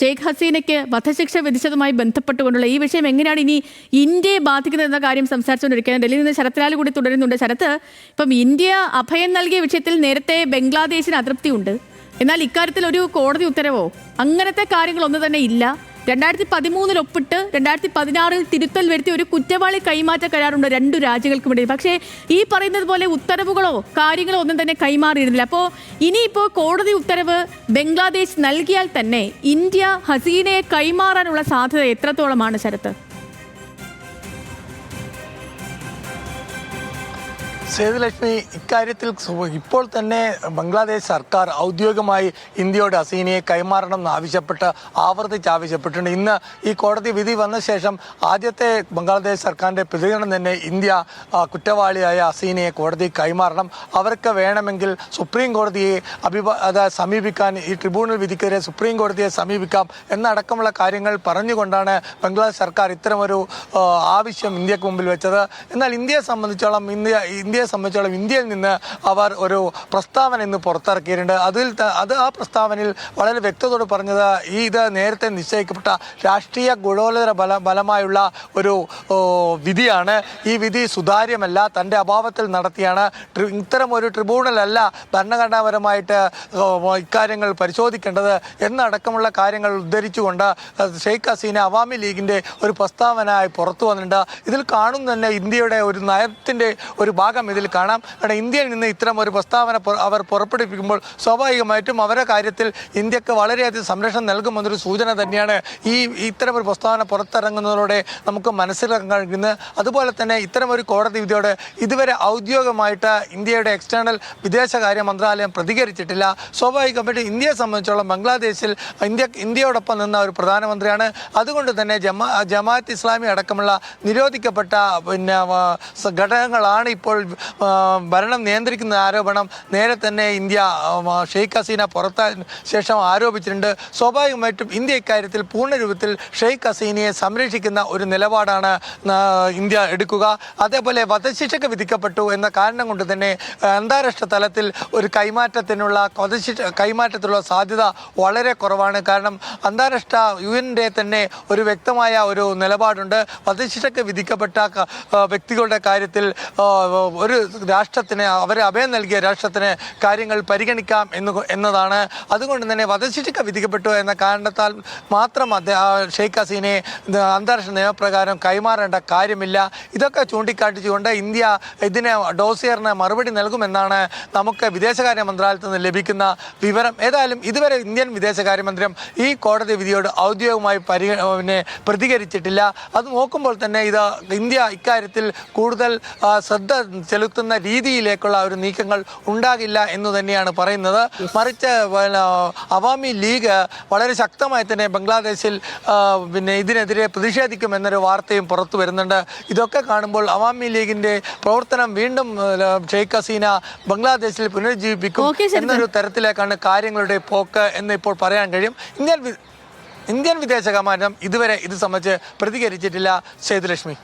ഷെയ്ഖ് ഹസീനയ്ക്ക് വധശിക്ഷ വിധിച്ചതുമായി ബന്ധപ്പെട്ടുകൊണ്ടുള്ള ഈ വിഷയം എങ്ങനെയാണ് ഇനി ഇന്ത്യയെ ബാധിക്കുന്നത് എന്ന കാര്യം സംസാരിച്ചുകൊണ്ടിരിക്കുന്നത് ഡൽഹിയിൽ നിന്ന് ശരത്ലാൽ കൂടി തുടരുന്നുണ്ട്. ശരത്ത് ഇപ്പം ഇന്ത്യ അഭയം നൽകിയ വിഷയത്തിൽ നേരത്തെ ബംഗ്ലാദേശിന് അതൃപ്തിയുണ്ട്. എന്നാൽ ഇക്കാര്യത്തിൽ ഒരു കോടതി ഉത്തരവോ? അങ്ങനത്തെ കാര്യങ്ങളൊന്നും തന്നെ ഇല്ല. രണ്ടായിരത്തി പതിമൂന്നിൽ ഒപ്പിട്ട് രണ്ടായിരത്തി പതിനാറിൽ തിരുത്തൽ വരുത്തിയ ഒരു കുറ്റവാളി കൈമാറ്റ കരാറുണ്ട് രണ്ടു രാജ്യങ്ങൾക്കും ഇടയിൽ. പക്ഷേ ഈ പറയുന്നത് പോലെ ഉത്തരവുകളോ കാര്യങ്ങളോ ഒന്നും തന്നെ കൈമാറിയിരുന്നില്ല. അപ്പോൾ ഇനിയിപ്പോൾ കോടതി ഉത്തരവ് ബംഗ്ലാദേശ് നൽകിയാൽ തന്നെ ഇന്ത്യ ഹസീനയെ കൈമാറാനുള്ള സാധ്യത എത്രത്തോളമാണ് ശരത്ത്? സേതുലക്ഷ്മി ഇക്കാര്യത്തിൽ ഇപ്പോൾ തന്നെ ബംഗ്ലാദേശ് സർക്കാർ ഔദ്യോഗികമായി ഇന്ത്യയോട് അസീനയെ കൈമാറണം എന്ന് ആവശ്യപ്പെട്ട് ആവർത്തിച്ച് ആവശ്യപ്പെട്ടിട്ടുണ്ട്. ഇന്ന് ഈ കോടതി വിധി വന്ന ശേഷം ആദ്യത്തെ ബംഗ്ലാദേശ് സർക്കാരിന്റെ പ്രതികരണം തന്നെ ഇന്ത്യ കുറ്റവാളിയായ അസീനയെ കോടതി കൈമാറണം. അവർക്ക് വേണമെങ്കിൽ സുപ്രീം കോടതിയെ അഭിപ അത് സമീപിക്കാൻ ഈ ട്രിബ്യൂണൽ വിധിക്കെതിരെ സുപ്രീം കോടതിയെ സമീപിക്കാം എന്നടക്കമുള്ള കാര്യങ്ങൾ പറഞ്ഞുകൊണ്ടാണ് ബംഗ്ലാദേശ് സർക്കാർ ഇത്തരമൊരു ആവശ്യം ഇന്ത്യയ്ക്ക് മുമ്പിൽ വെച്ചത്. എന്നാൽ ഇന്ത്യയെ സംബന്ധിച്ചോളം ഇന്ത്യ ഇന്ത്യയെ സംബന്ധിച്ചോളം ഇന്ത്യയിൽ നിന്ന് അവർ ഒരു പ്രസ്താവന ഇന്ന് പുറത്തിറക്കിയിട്ടുണ്ട്. അതിൽ അത് ആ പ്രസ്താവനയിൽ വളരെ വ്യക്തതയോട് പറഞ്ഞത് ഈ ഇത് നേരത്തെ നിശ്ചയിക്കപ്പെട്ട രാഷ്ട്രീയ ഗുണോലതര ബല ബലമായുള്ള ഒരു വിധിയാണ്. ഈ വിധി സുതാര്യമല്ല തന്റെ അഭാവത്തിൽ നടത്തിയാണ്. ഇത്തരം ഒരു ട്രിബ്യൂണൽ അല്ല ഭരണഘടനാപരമായിട്ട് ഇക്കാര്യങ്ങൾ പരിശോധിക്കേണ്ടത് എന്നടക്കമുള്ള കാര്യങ്ങൾ ഉദ്ധരിച്ചുകൊണ്ട് ഷെയ്ഖ് ഹസീന അവാമി ലീഗിന്റെ ഒരു പ്രസ്താവനയായി പുറത്തു വന്നിട്ടുണ്ട്. ഇതിൽ കാണുന്ന തന്നെ ഇന്ത്യയുടെ ഒരു നയത്തിന്റെ ഒരു ഭാഗം. ഇതിൽ കാണാം. കാരണം ഇന്ത്യയിൽ നിന്ന് ഇത്തരം ഒരു പ്രസ്താവന അവർ പുറപ്പെടുവിക്കുമ്പോൾ സ്വാഭാവികമായിട്ടും അവരുടെ കാര്യത്തിൽ ഇന്ത്യയ്ക്ക് വളരെയധികം സംരക്ഷണം നൽകുമെന്നൊരു സൂചന തന്നെയാണ് ഈ ഇത്തരം ഒരു പ്രസ്താവന പുറത്തിറങ്ങുന്നതിലൂടെ നമുക്ക് മനസ്സിലാക്കാൻ കഴിയുന്നത്. അതുപോലെ തന്നെ ഇത്തരം ഒരു കോടതി വിധിയോട് ഇതുവരെ ഔദ്യോഗികമായിട്ട് ഇന്ത്യയുടെ എക്സ്റ്റേണൽ വിദേശകാര്യ മന്ത്രാലയം പ്രതികരിച്ചിട്ടില്ല. സ്വാഭാവികമായിട്ടും ഇന്ത്യയെ സംബന്ധിച്ചോളം ബംഗ്ലാദേശിൽ ഇന്ത്യ ഇന്ത്യയോടൊപ്പം നിന്ന ഒരു പ്രധാനമന്ത്രിയാണ്. അതുകൊണ്ട് തന്നെ ജമാ ജമാഅത്ത് ഇസ്ലാമി അടക്കമുള്ള നിരോധിക്കപ്പെട്ട പിന്നെ ഘടകങ്ങളാണ് ഇപ്പോൾ ഭരണം നിയന്ത്രിക്കുന്ന ആരോപണം നേരെ തന്നെ ഇന്ത്യ ഷെയ്ഖ് ഹസീന പുറത്ത ശേഷം ആരോപിച്ചിട്ടുണ്ട്. സ്വാഭാവികമായിട്ടും ഇന്ത്യ ഇക്കാര്യത്തിൽ പൂർണരൂപത്തിൽ ഷെയ്ഖ് ഹസീനയെ സംരക്ഷിക്കുന്ന ഒരു നിലപാടാണ് ഇന്ത്യ എടുക്കുക. അതേപോലെ വധശിക്ഷയ്ക്ക് വിധിക്കപ്പെട്ടു എന്ന കാരണം കൊണ്ട് തന്നെ അന്താരാഷ്ട്ര തലത്തിൽ ഒരു കൈമാറ്റത്തിനുള്ള വധശിക്ഷ കൈമാറ്റത്തിലുള്ള സാധ്യത വളരെ കുറവാണ്. കാരണം അന്താരാഷ്ട്ര യു എന്റെ തന്നെ ഒരു വ്യക്തമായ ഒരു നിലപാടുണ്ട്. വധശിക്ഷയ്ക്ക് വിധിക്കപ്പെട്ട വ്യക്തികളുടെ കാര്യത്തിൽ ആ, ഒരു രാഷ്ട്രത്തിന് അവരെ അഭയം നൽകിയ രാഷ്ട്രത്തിന് കാര്യങ്ങൾ പരിഗണിക്കാം എന്ന് എന്നതാണ്. അതുകൊണ്ട് തന്നെ വധശിക്ഷ വിധിക്കപ്പെട്ടു എന്ന കാരണത്താൽ മാത്രം അദ്ദേഹം ഷെയ്ഖ് ഹസീനെ അന്താരാഷ്ട്ര നിയമപ്രകാരം കൈമാറേണ്ട കാര്യമില്ല. ഇതൊക്കെ ചൂണ്ടിക്കാട്ടിച്ചുകൊണ്ട് ഇന്ത്യ ഇതിന് ഡോസിയറിന് മറുപടി നൽകുമെന്നാണ് നമുക്ക് വിദേശകാര്യ മന്ത്രാലയത്തിൽ നിന്ന് ലഭിക്കുന്ന വിവരം. ഏതായാലും ഇതുവരെ ഇന്ത്യൻ വിദേശകാര്യ മന്ത്രം ഈ കോടതി വിധിയോട് ഔദ്യോഗികമായി പരി പിന്നെ പ്രതികരിച്ചിട്ടില്ല. അത് നോക്കുമ്പോൾ തന്നെ ഇത് ഇന്ത്യ ഇക്കാര്യത്തിൽ കൂടുതൽ ശ്രദ്ധ ചെലുത്തുന്ന രീതിയിലേക്കുള്ള ഒരു നീക്കങ്ങൾ ഉണ്ടാകില്ല എന്ന് തന്നെയാണ് പറയുന്നത്. മറിച്ച് അവാമി ലീഗ് വളരെ ശക്തമായി തന്നെ ബംഗ്ലാദേശിൽ പിന്നെ ഇതിനെതിരെ പ്രതിഷേധിക്കുമെന്നൊരു വാർത്തയും പുറത്തു വരുന്നുണ്ട്. ഇതൊക്കെ കാണുമ്പോൾ അവാമി ലീഗിന്റെ പ്രവർത്തനം വീണ്ടും ഷെയ്ഖ് ഹസീന ബംഗ്ലാദേശിൽ പുനരുജ്ജീവിപ്പിക്കും എന്നൊരു തരത്തിലേക്കാണ് കാര്യങ്ങളുടെ പോക്ക് എന്ന് ഇപ്പോൾ പറയാൻ കഴിയും. ഇന്ത്യൻ ഇന്ത്യൻ വിദേശകാര്യ ഇതുവരെ ഇത് സംബന്ധിച്ച് പ്രതികരിച്ചിട്ടില്ല സേതുലക്ഷ്മി.